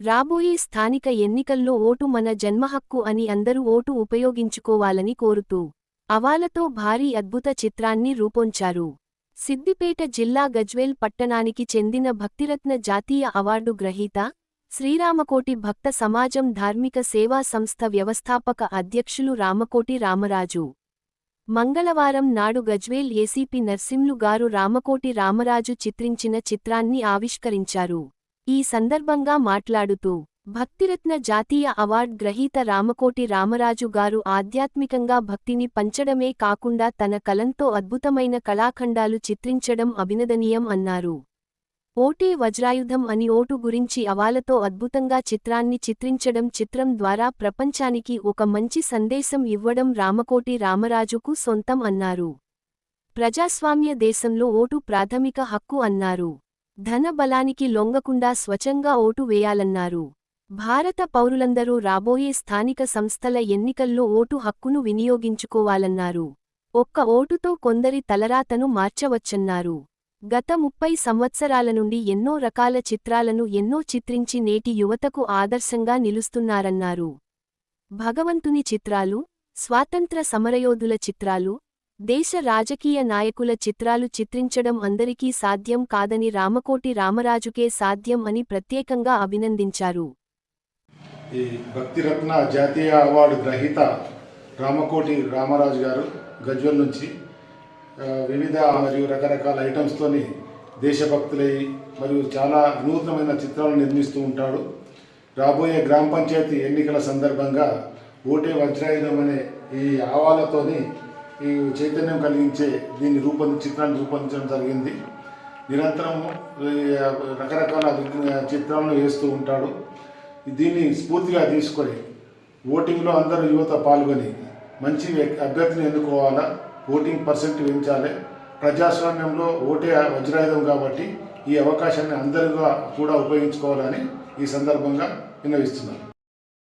రాబోయే స్థానిక ఎన్నికల్లో ఓటు మన జన్మహక్కు అని అందరూ ఓటు ఉపయోగించుకోవాలని కోరుతూ అవాలతో భారీ అద్భుత చిత్రాన్ని రూపొంచారు. సిద్దిపేట జిల్లా గజ్వేల్ పట్టణానికి చెందిన భక్తిరత్న జాతీయ అవార్డు గ్రహీత శ్రీరామకోటి భక్త సమాజం ధార్మిక సేవా సంస్థ వ్యవస్థాపక అధ్యక్షులు రామకోటి రామరాజు. మంగళవారం నాడు గజ్వేల్ ఏసీపీ నర్సింలు గారు రామకోటి రామరాజు చిత్రించిన చిత్రాన్ని ఆవిష్కరించారు. ఈ సందర్భంగా మాట్లాడుతూ భక్తిరత్న జాతీయ అవార్డ్ గ్రహీత రామకోటి రామరాజు గారు ఆధ్యాత్మికంగా భక్తిని పంచడమే కాకుండా తన కలంతో అద్భుతమైన కళాఖండాలు చిత్రించడం అభినందనీయం అన్నారు. ఓటే వజ్రాయుధం అని ఓటు గురించి అవాలతో అద్భుతంగా చిత్రాన్ని చిత్రించడం చిత్రం ద్వారా ప్రపంచానికి ఒక మంచి సందేశం ఇవ్వడం రామకోటి రామరాజుకు సొంతం అన్నారు. ప్రజాస్వామ్య దేశంలో ఓటు ప్రాథమిక హక్కు అన్నారు. ధన బలానికి లొంగకుండా స్వచ్ఛంగా ఓటు వేయాలన్నారు. భారత పౌరులందరూ రాబోయే స్థానిక సంస్థల ఎన్నికల్లో ఓటు హక్కును వినియోగించుకోవాలన్నారు. ఒక్క ఓటుతో కొందరి తలరాతను మార్చవచ్చన్నారు. గత ముప్పై సంవత్సరాల నుండి ఎన్నో రకాల చిత్రాలను ఎన్నో చిత్రించి నేటి యువతకు ఆదర్శంగా నిలుస్తున్నారన్నారు. భగవంతుని చిత్రాలు స్వాతంత్ర సమరయోధుల చిత్రాలు దేశ రాజకీయ నాయకుల చిత్రాలు చిత్రించడం అందరికీ సాధ్యం కాదని రామకోటి రామరాజుకే సాధ్యం అని ప్రత్యేకంగా అభినందించారు. ఈ భక్తిరత్న జాతీయ అవార్డు గ్రహీత రామకోటి రామరాజు గారు గజ్వల్ నుంచి వివిధ మరియు రకరకాల ఐటమ్స్తోని దేశభక్తులై మరియు చాలా వినూత్నమైన చిత్రాలను నిర్మిస్తూ ఉంటాడు. రాబోయే గ్రామ పంచాయతీ ఎన్నికల సందర్భంగా ఓటే వజ్రాయుధం అనే ఈ ఆవాలతోని ఈ చైతన్యం కలిగించే దీన్ని రూపొంది చిత్రాన్ని రూపొందించడం జరిగింది. నిరంతరం రకరకాల చిత్రాలను వేస్తూ ఉంటాడు. దీన్ని స్ఫూర్తిగా తీసుకొని ఓటింగ్లో అందరూ యువత పాల్గొని మంచి అభ్యర్థిని ఎన్నుకోవాలా? ఓటింగ్ పర్సెంట్ పెంచాలి. ప్రజాస్వామ్యంలో ఓటే వజ్రాయుధం కాబట్టి ఈ అవకాశాన్ని అందరుగా కూడా ఉపయోగించుకోవాలని ఈ సందర్భంగా విన్నవిస్తున్నాను.